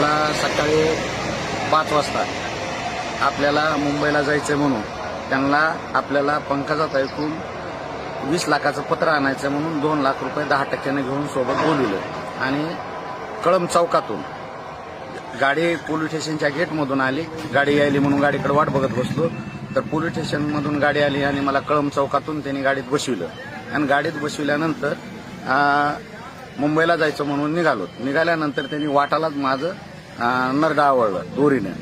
मला सकाळी पाच वाजता आपल्याला मुंबईला जायचं म्हणून त्यांना आपल्याला पंकजात ऐकून वीस लाखाचं पत्र आणायचं म्हणून दोन लाख रुपये दहा टक्क्याने घेऊन सोबत बोलविलं. आणि कळम चौकातून गाडी पोलीस स्टेशनच्या गेटमधून आली. गाडी यायली म्हणून गाडीकडे वाट बघत बसलो. तर पोलीस स्टेशनमधून गाडी आली आणि मला कळम चौकातून त्यांनी गाडीत बसविलं. आणि गाडीत बसविल्यानंतर मुंबईला जायचं म्हणून निघालो. निघाल्यानंतर त्यांनी वाटालाच माझं नरडा आवळलं दोरीनं.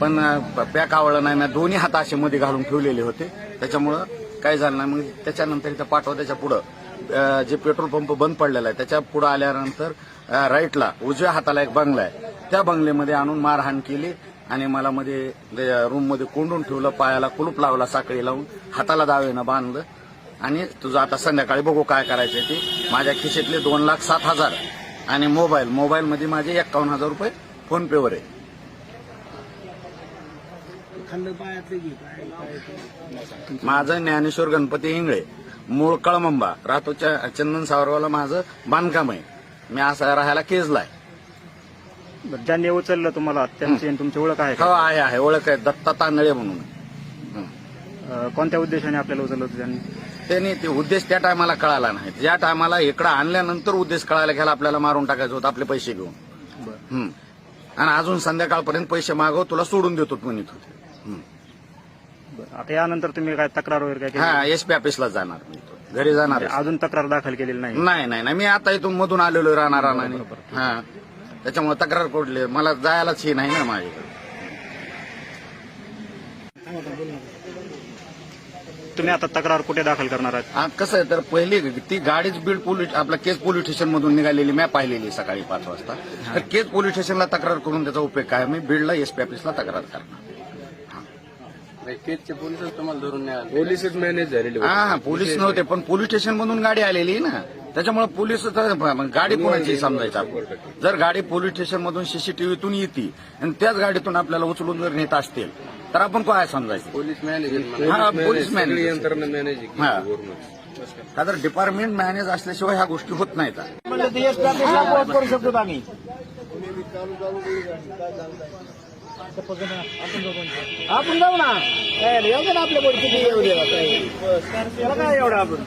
पण पॅक आवडलं नाही ना दोन्ही हात असे मध्ये घालून ठेवलेले होते. त्याच्यामुळं काय झालं नाही मग त्याच्यानंतर इथं पाठवा त्याच्या पुढं. जे पेट्रोल पंप बंद पडलेला आहे त्याच्या पुढं आल्यानंतर राईटला उजव्या हाताला एक बंगला आहे. त्या बंगल्यामध्ये आणून मारहाण केली आणि मला मध्ये रूममध्ये कोंडून ठेवलं पायाला कुलूप लावला साखळी लावून हाताला दावेनं बांधलं. आणि तुझं आता संध्याकाळी बघू काय करायचं ते. माझ्या खिशेतले दोन लाख सात हजार. आणि मोबाईल मोबाईलमध्ये माझे एक्कावन्न हजार रुपये फोन पेवर आहे. माझं ज्ञानेश्वर गणपती इंगळे मूळ कळमंबा राहतो चंदन सावरवाला माझं बांधकाम आहे. मी असं राहायला केजला आहे. ज्यांनी उचललं तुम्हाला त्यांची आणि तुमची ओळख आहे हो का आहे आहे. ओळख आहे. दत्ता तांदळे म्हणून. अं, कोणत्या उद्देशाने आपल्याला उचललं होतं त्यांनी? त्यांनी ते उद्देश त्या टायमाला कळाला नाही. ज्या टायमाला इकडं आणल्यानंतर उद्देश कळायला घ्यायला आपल्याला मारून टाकायचं होतं आपले पैसे घेऊन. बरं. हं. आणि अजून संध्याकाळपर्यंत पैसे मागव तुला सोडून देतो म्हणत होते हं. बरं आता यानंतर तुम्ही काय तक्रार वगैरे काय केली? हा एस पी ऑफिसला जाणार मी तो. घरी जाणार आहे. अजून तक्रार दाखल केलेली नाही? नाही नाही नाही. मी आता इथून मधून आलेलो राहणार राहणार हा. त्याच्यामुळे तक्रार पडली मला जायलाच हे नाही ना माझ्याकडे. तुम्ही आता तक्रार कुठे दाखल करणार आहात? आ, कसं आहे तर पहिली ती गाडीच बीड पोलीस आपल्या केज पोलीस स्टेशन मधून निघालेली मी पाहिलेली सकाळी पाच वाजता. तर केज पोलीस स्टेशनला तक्रार करून त्याचा उपयोग काय मी बीडला एसपी ऑफिसला तक्रार करणार. केजचे पोलिसच तुम्हाला धरून नाही आले. पोलिसच मॅनेज झालेले हा हा पोलीस नव्हते पण पोलीस स्टेशन मधून गाडी आलेली ना. त्याच्यामुळे पोलीस तर- मग गाडी कोणाची समजायचं आपण? जर गाडी पोलीस स्टेशन मधून सीसीटीव्हीतून येते आणि त्याच गाडीतून आपल्याला उचलून जर नेत असतील तर आपण काय समजायचं? पोलीस मॅनेज हा पोलीस मॅनेज यंत्रणा मॅनेज हा. का तर डिपार्टमेंट मॅनेज असल्याशिवाय ह्या गोष्टी होत नाहीत. करू शकतो आम्ही. आपण जाऊ ना. काय येऊ दे ना आपल्या बोट किती येऊ दे त्याला काय एवढं आपण?